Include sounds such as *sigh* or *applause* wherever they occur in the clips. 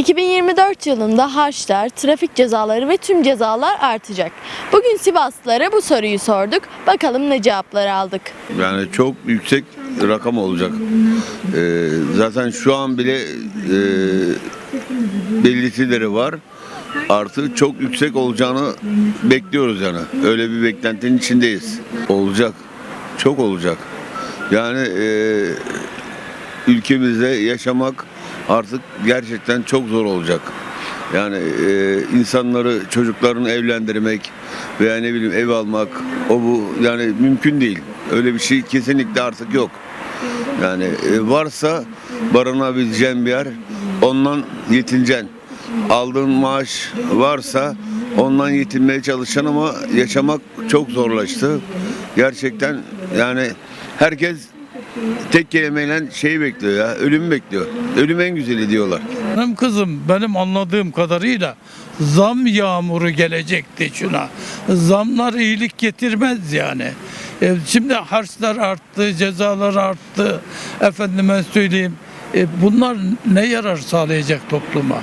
2024 yılında harçlar, trafik cezaları ve tüm cezalar artacak. Bugün Sivaslılara bu soruyu sorduk. Bakalım ne cevaplar aldık. Yani çok yüksek rakam olacak. Ee, zaten şu an bile e, belirtileri var. Artı çok yüksek olacağını bekliyoruz yani. Öyle bir beklentinin içindeyiz. Olacak. Çok olacak. Yani e, ülkemizde yaşamak artık gerçekten çok zor olacak. Yani e, insanları, çocuklarını evlendirmek veya ne bileyim ev almak o bu yani mümkün değil. Öyle bir şey kesinlikle artık yok. Yani e, varsa barınabileceğin bir yer ondan yetineceksin. Aldığın maaş varsa ondan yetinmeye çalışacaksın ama yaşamak çok zorlaştı. Gerçekten yani herkes tek kelimeyle şeyi bekliyor ya, ölümü bekliyor. Ölüm en güzeli diyorlar. Benim kızım benim anladığım kadarıyla zam yağmuru gelecekti şuna. Zamlar iyilik getirmez yani. E, şimdi harçlar arttı, cezalar arttı. Efendime söyleyeyim. e, bunlar ne yarar sağlayacak topluma?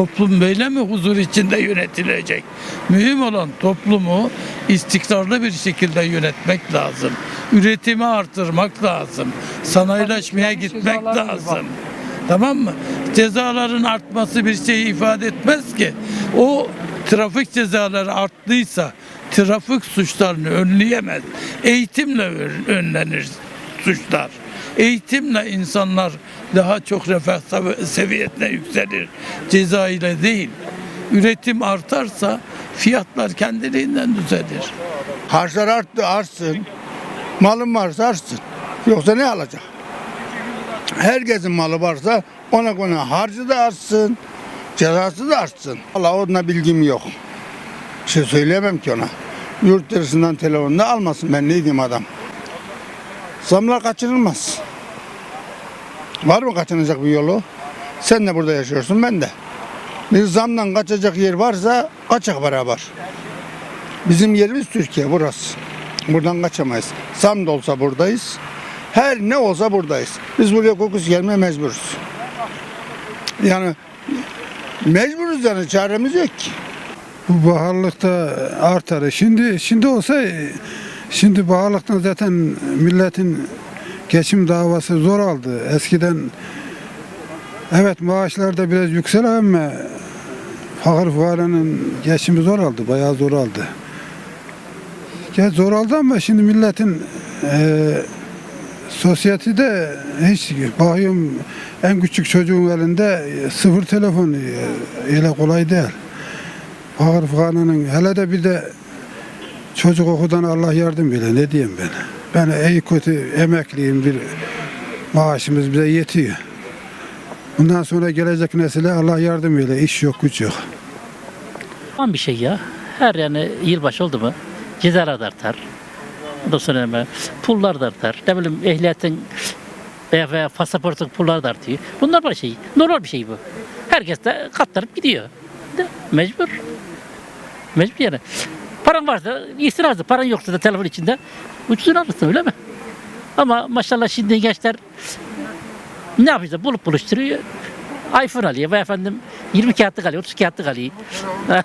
Toplum böyle mi huzur içinde yönetilecek? Mühim olan toplumu istikrarlı bir şekilde yönetmek lazım. Üretimi artırmak lazım. Sanayileşmeye gitmek lazım. Tamam mı? Cezaların artması bir şey ifade etmez ki. O trafik cezaları arttıysa trafik suçlarını önleyemez. Eğitimle ön- önlenir suçlar. Eğitimle insanlar daha çok refah sev- seviyesine yükselir. Ceza ile değil. Üretim artarsa fiyatlar kendiliğinden düzelir. Harçlar arttı artsın. Malın varsa artsın. Yoksa ne alacak? Herkesin malı varsa ona göre harcı da artsın. Cezası da artsın. Allah onunla bilgim yok. Bir şey söyleyemem ki ona. Yurt dışından telefonda almasın ben ne adam. Zamlar kaçınılmaz. Var mı kaçınacak bir yolu? Sen de burada yaşıyorsun ben de. Bir zamdan kaçacak yer varsa kaçak beraber. Bizim yerimiz Türkiye burası. Buradan kaçamayız. Sam da olsa buradayız. Her ne olsa buradayız. Biz buraya kokus gelmeye mecburuz. Yani mecburuz yani çaremiz yok ki. Bu baharlıkta artar. Şimdi şimdi olsa şimdi baharlıktan zaten milletin geçim davası zor aldı. Eskiden evet maaşlar da biraz yüksel ama fakir fukaranın geçimi zor aldı. Bayağı zor aldı. Ya zor aldı ama şimdi milletin eee sosyetede hiç bakıyorum en küçük çocuğun elinde sıfır telefon e, öyle kolay değil. Fakir fukaranın hele de bir de çocuk okudan Allah yardım bile ne diyeyim ben. Ben iyi kötü emekliyim bir maaşımız bize yetiyor. Bundan sonra gelecek nesile Allah yardım bile iş yok güç yok. Tam bir şey ya. Her yani yılbaşı oldu mu cezalar da artar. Ondan sonra pullar da artar. Ne bileyim ehliyetin veya, pasaportun pulları da. Bunlar bir şey. Normal bir şey bu. Herkes de katlanıp gidiyor. De, mecbur. Mecbur yani. Paran varsa iyisin alırsın. Paran yoksa da telefon içinde ucuzunu alırsın öyle mi? Ama maşallah şimdi gençler ne yapacak? Bulup buluşturuyor. iPhone alıyor veya efendim 20 kağıtlık alıyor, 30 kağıtlık alıyor. *laughs*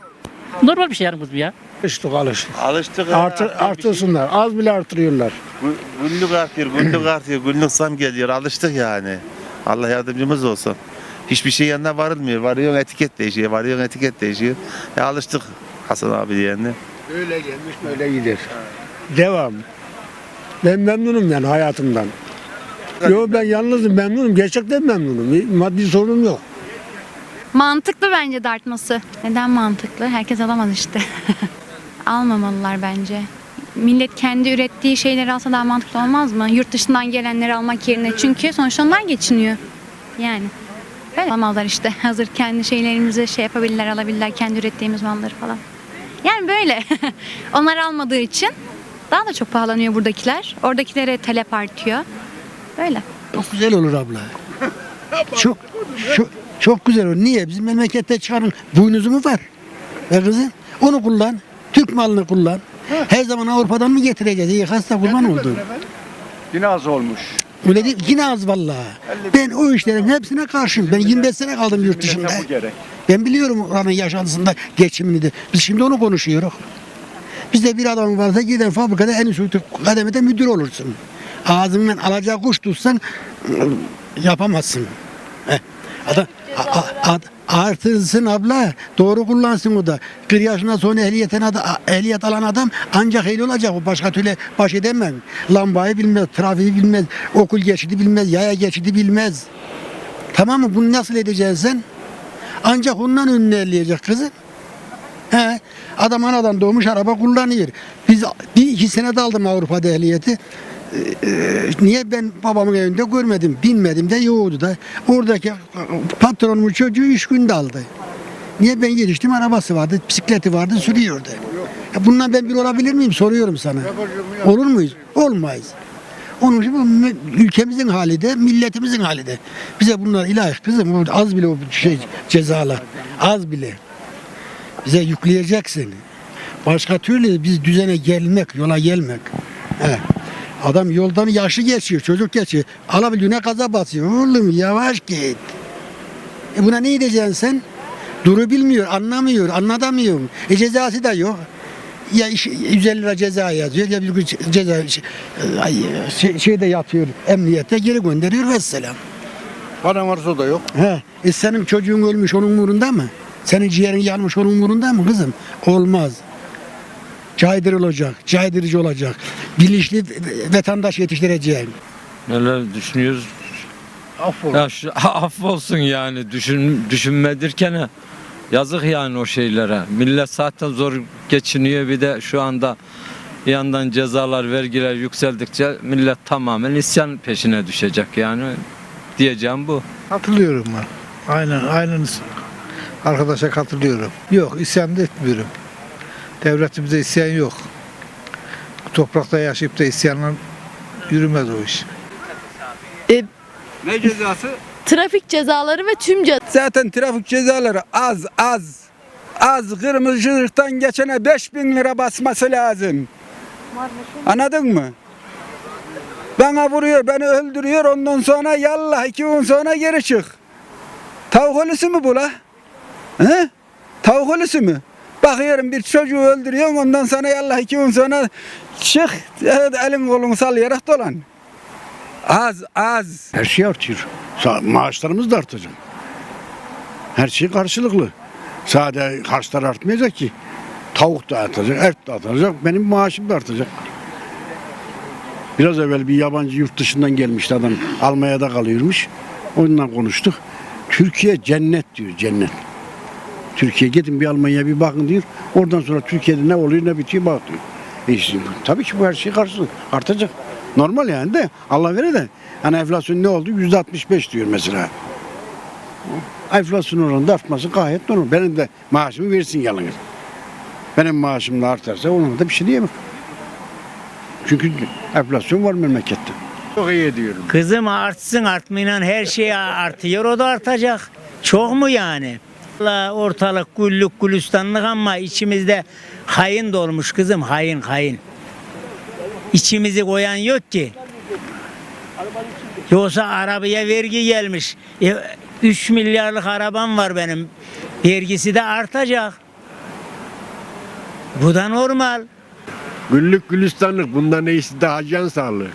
Normal bir şey yani bu ya. Alıştık alıştık. Alıştık. Artır, bir şey- artırsınlar. Az bile artırıyorlar. Gü- Günlük artıyor, günlük artıyor, günlük zam geliyor. Alıştık yani. Allah yardımcımız olsun. Hiçbir şey yanına varılmıyor. Varıyorsun etiket değişiyor, varıyorsun etiket değişiyor. Ya alıştık Hasan abi diyenle. Öyle gelmiş böyle gider. Devam. Ben memnunum yani hayatımdan. Yo ben yalnızım memnunum. Gerçekten memnunum. Bir Maddi sorunum yok. Mantıklı bence de artması. Neden mantıklı? Herkes alamaz işte. *laughs* Almamalılar bence. Millet kendi ürettiği şeyleri alsa daha mantıklı olmaz mı? Yurt dışından gelenleri almak yerine. Çünkü sonuçta onlar geçiniyor. Yani. Böyle alamazlar işte. *laughs* Hazır kendi şeylerimizi şey yapabilirler, alabilirler. Kendi ürettiğimiz malları falan. Yani böyle. *laughs* onlar almadığı için daha da çok pahalanıyor buradakiler. Oradakilere talep artıyor. Böyle. Çok güzel olur abla. Çok çok çok güzel olur. Niye? Bizim memlekette çıkarın boynuzu mu var? E kızım onu kullan. Türk malını kullan. Her zaman Avrupa'dan mı getireceğiz? İyi hasta kurban oldu. Yine az olmuş. Öyle değil. Yine az vallahi. Ben o işlerin hepsine karşıyım. Ben 25 sene kaldım yurt dışında. Ben biliyorum oranın yaşantısında geçimini de. Biz şimdi onu konuşuyoruz. Bizde bir adam varsa giden fabrikada en üst kademede müdür olursun. Ağzından alacağı kuş tutsan ıı, yapamazsın. Heh. Adam, a, a, artırsın abla. Doğru kullansın o da. 40 yaşından sonra ehliyeten ada, ehliyet alan adam ancak ehl olacak. O başka türlü baş edemem. Lambayı bilmez, trafiği bilmez, okul geçidi bilmez, yaya geçidi bilmez. Tamam mı? Bunu nasıl edeceksin sen? Ancak ondan önüne elleyecek kızım. He, adam anadan doğmuş araba kullanıyor. Biz bir iki sene de aldım Avrupa'da ehliyeti. Ee, e, niye ben babamın evinde görmedim, binmedim de yoğdu da. Oradaki patronumun çocuğu üç günde aldı. Niye ben geliştim arabası vardı, bisikleti vardı, sürüyordu. Ya bundan ben bir olabilir miyim soruyorum sana. Olur muyuz? Olmayız. Onun için bu ülkemizin hali de, milletimizin hali de. Bize bunlar ilahi kızım az bile o şey cezalar. Az bile bize yükleyeceksin. Başka türlü biz düzene gelmek, yola gelmek. He. Adam yoldan yaşlı geçiyor, çocuk geçiyor. Alabildiğine gaza basıyor. Oğlum yavaş git. E buna ne edeceksin sen? Duru bilmiyor, anlamıyor, anlatamıyor. E cezası da yok. Ya iş- 150 lira ceza yazıyor ya bir ceza şey, ay, şey, şeyde yatıyor emniyette geri gönderiyor ve selam. Paran varsa da yok. He, e senin çocuğun ölmüş onun umurunda mı? Senin ciğerin yanmış onun umurunda mı kızım? Olmaz. Caydırılacak, caydırıcı olacak. Bilinçli vatandaş yetiştireceğim. Neler düşünüyoruz? Affol. Ya şu, *laughs* affolsun yani düşün, düşünmedirken ha. Yazık yani o şeylere. Millet zaten zor geçiniyor bir de şu anda bir yandan cezalar, vergiler yükseldikçe millet tamamen isyan peşine düşecek yani diyeceğim bu. Katılıyorum ben. Aynen, aynen arkadaşa katılıyorum. Yok, isyan da etmiyorum. Devletimizde isyan yok. Bu toprakta yaşayıp da isyanla yürümez o iş. Ne cezası? Trafik cezaları ve tüm ce- Zaten trafik cezaları az az. Az kırmızı ışıktan geçene 5000 lira basması lazım. Anladın mı? Bana vuruyor, beni öldürüyor. Ondan sonra yallah iki gün sonra geri çık. Tavuk ölüsü mü bu la? He? Tavuk ölüsü mü? Bakıyorum bir çocuğu öldürüyorsun ondan sonra yallah iki gün sonra çık elin kolunu sallayarak dolan. Az az. Her şey artıyor. Maaşlarımız da artacak. Her şey karşılıklı. Sadece harçlar artmayacak ki. Tavuk da artacak, et de artacak, benim maaşım da artacak. Biraz evvel bir yabancı yurt dışından gelmişti adam. Almanya'da kalıyormuş. Onunla konuştuk. Türkiye cennet diyor, cennet. Türkiye gidin bir Almanya'ya bir bakın diyor. Oradan sonra Türkiye'de ne oluyor ne bitiyor bak diyor. E tabii ki bu her şey karşılık artacak. Normal yani de Allah verir de. Hani enflasyon ne oldu? Yüzde 65 diyor mesela. Enflasyon oranında artması gayet normal. Benim de maaşımı versin yalnız. Benim maaşım da artarsa ona da bir şey diyemem. Çünkü enflasyon var memlekette. Çok iyi diyorum. Kızım artsın artmayla her şey artıyor o da artacak. Çok mu yani? Allah ortalık güllük gülistanlık ama içimizde hain dolmuş kızım hain hain. İçimizi koyan yok ki. Yoksa arabaya vergi gelmiş. E, 3 milyarlık arabam var benim. Vergisi de artacak. Bu da normal. Güllük gülistanlık bundan iyisi daha can sağlığı.